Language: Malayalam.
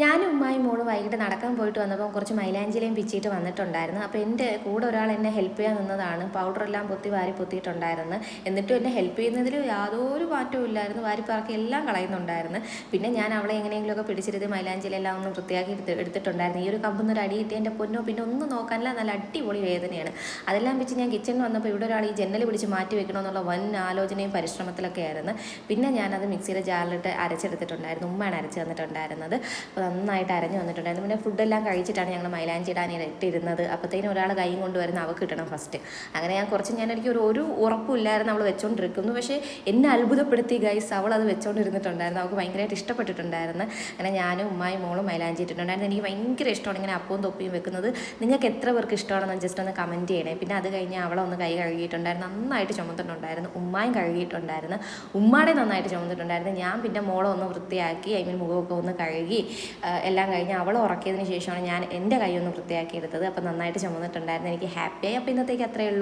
ഞാനും ഉമ്മായി മോൾ വൈകിട്ട് നടക്കാൻ പോയിട്ട് വന്നപ്പോൾ കുറച്ച് മൈലാഞ്ചിലയും പിച്ചിട്ട് വന്നിട്ടുണ്ടായിരുന്നു. അപ്പോൾ എന്റെ കൂടെ ഒരാൾ എന്നെ ഹെൽപ്പ് ചെയ്യാൻ നിന്നതാണ്. പൗഡർ എല്ലാം പൊത്തി വാരി പൊത്തിയിട്ടുണ്ടായിരുന്നു. എന്നിട്ടും എന്നെ ഹെൽപ്പ് ചെയ്യുന്നതിൽ യാതൊരു മാറ്റവും ഇല്ലായിരുന്നു. വാരി പറക്കി എല്ലാം കളയുന്നുണ്ടായിരുന്നു. പിന്നെ ഞാൻ അവളെ എങ്ങനെയെങ്കിലുമൊക്കെ പിടിച്ചിരുത് മൈലാഞ്ചിലെല്ലാം ഒന്ന് വൃത്തിയാക്കി എടുത്ത് എടുത്തിട്ടുണ്ടായിരുന്നു. ഈ ഒരു കമ്പൊന്നൊരു അടി കിട്ടി എന്റെ പൊന്നോ പിന്നെ ഒന്നും നോക്കാനില്ല. നല്ല അടിപൊളി വേദനയാണ്. അതെല്ലാം വെച്ച് ഞാൻ കിച്ചണിൽ വന്നപ്പോൾ ഇവിടെ ഒരാൾ ഈ ജനൽ പിടിച്ച് മാറ്റി വെക്കണമെന്നുള്ള വൻ ആലോചനയും പരിശ്രമത്തിലൊക്കെ ആയിരുന്നു. പിന്നെ ഞാനത് മിക്സിയുടെ ജാറിലിട്ട് അരച്ചെടുത്തിട്ടുണ്ടായിരുന്നു. ഉമ്മയാണ് അരച്ച് തന്നിട്ടുണ്ടായിരുന്നത്. നന്നായിട്ട് അരഞ്ഞു വന്നിട്ടുണ്ടായിരുന്നു. പിന്നെ ഫുഡെല്ലാം കഴിച്ചിട്ടാണ് ഞങ്ങൾ മൈലാഞ്ചി ഇടാൻ ഇട്ടിരുന്നത്. അപ്പോഴത്തേനും ഒരാൾ കൈയും കൊണ്ടുവരുന്ന അവൾക്ക് കിട്ടണം ഫസ്റ്റ് അങ്ങനെ ഞാൻ കുറച്ച് ഞാൻ എനിക്ക് ഒരു ഒരു ഉറപ്പില്ലായിരുന്നു അവൾ വെച്ചുകൊണ്ടിരിക്കുന്നു പക്ഷേ എന്നെ അത്ഭുതപ്പെടുത്തി ഗൈസ് അവൾ അത് വെച്ചുകൊണ്ടിരുന്നിട്ടുണ്ടായിരുന്നു അവൾക്ക് ഭയങ്കരമായിട്ട് ഇഷ്ടപ്പെട്ടിട്ടുണ്ടായിരുന്നു. അങ്ങനെ ഞാനും ഉമ്മായും മോളും മൈലാഞ്ചി ഇട്ടിട്ടുണ്ടായിരുന്നു. എനിക്ക് ഭയങ്കര ഇഷ്ടമാണ് ഇങ്ങനെ അപ്പവും തൊപ്പിയും വെക്കുന്നത്. നിങ്ങൾക്ക് എത്ര പേർക്ക് ഇഷ്ടമാണെന്ന് ജസ്റ്റ് ഒന്ന് കമന്റ് ചെയ്യണേ. പിന്നെ അത് കഴിഞ്ഞ് അവളെ ഒന്ന് കൈ കഴുകിയിട്ടുണ്ടായിരുന്നു. നന്നായിട്ട് ചുമന്നിട്ടുണ്ടായിരുന്നു. ഉമ്മായും കഴുകിയിട്ടുണ്ടായിരുന്നു. ഉമ്മാടെ നന്നായിട്ട് ചുമന്നിട്ടുണ്ടായിരുന്നു. ഞാൻ പിന്നെ മോളെ ഒന്ന് വൃത്തിയാക്കി ഐ മീൻ മുഖമൊക്കെ ഒന്ന് കഴുകി എല്ലാം കഴിഞ്ഞ് അവൾ ഉറക്കിയതിന് ശേഷമാണ് ഞാൻ എന്റെ കൈ ഒന്ന് വൃത്തിയാക്കി എടുത്തത്. അപ്പോൾ നന്നായിട്ട് ചുമന്നിട്ടുണ്ടായിരുന്നു. എനിക്ക് ഹാപ്പിയായി. അപ്പോൾ ഇന്നത്തേക്ക് അത്രയേ ഉള്ളൂ.